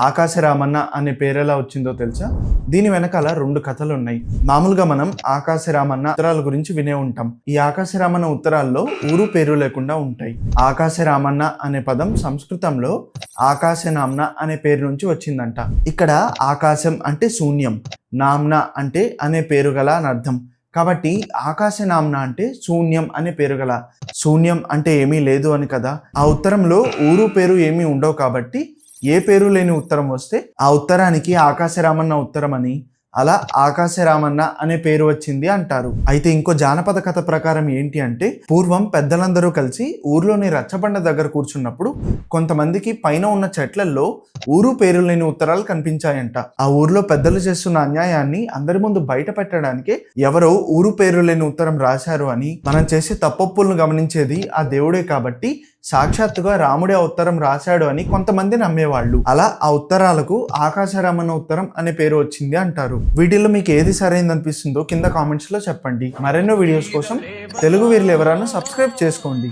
ఆకాశరామన్న అనే పేరు ఎలా వచ్చిందో తెలుసా? దీని వెనకాల రెండు కథలు ఉన్నాయి మామూలుగా మనం ఆకాశరామన్న ఉత్తరాల గురించి వినే ఉంటాం. ఈ ఆకాశరామన్న ఉత్తరాల్లో ఊరు పేరు లేకుండా ఉంటాయి. ఆకాశరామన్న అనే పదం సంస్కృతంలో ఆకాశనామ్న అనే పేరు నుంచి వచ్చిందంట. ఇక్కడ ఆకాశం అంటే శూన్యం. నామ్న అంటే అనే పేరు గల అని అర్థం. కాబట్టి ఆకాశనామ్న అంటే శూన్యం అనే పేరు గల. శూన్యం అంటే ఏమీ లేదు అని కదా. ఆ ఉత్తరంలో ఊరు పేరు ఏమీ ఉండవు కాబట్టి ఏ పేరు లేని ఉత్తరం వస్తే ఆ ఉత్తరానికి ఆకాశరామన్న ఉత్తరం అని అలా ఆకాశరామన్న అనే పేరు వచ్చింది అంటారు. అయితే ఇంకో జానపద కథ ప్రకారం ఏంటి అంటే పూర్వం పెద్దలందరూ కలిసి ఊర్లోని రచ్చబండ దగ్గర కూర్చున్నప్పుడు కొంతమందికి పైన ఉన్న చెట్లల్లో ఊరు పేరు లేని ఉత్తరాలు కనిపించాయంట. ఆ ఊర్లో పెద్దలు చేస్తున్న అన్యాయాన్ని అందరి ముందు బయట పెట్టడానికే ఎవరో ఊరు పేరు లేని ఉత్తరం రాశారు అని మనం చేసే తప్పొప్పులను గమనించేది ఆ దేవుడే కాబట్టి సాక్షాత్తుగా రాముడే ఆ ఉత్తరం రాశాడు అని కొంతమంది నమ్మేవాళ్ళు. అలా ఆ ఉత్తరాలకు ఆకాశరామన్న ఉత్తరం అనే పేరు వచ్చింది అంటారు. వీటిలో మీకు ఏది సరైంది అనిపిస్తుందో కింద కామెంట్స్లో చెప్పండి. మరెన్నో వీడియోస్ కోసం తెలుగు వీరులు ఎవరైనా సబ్స్క్రైబ్ చేసుకోండి.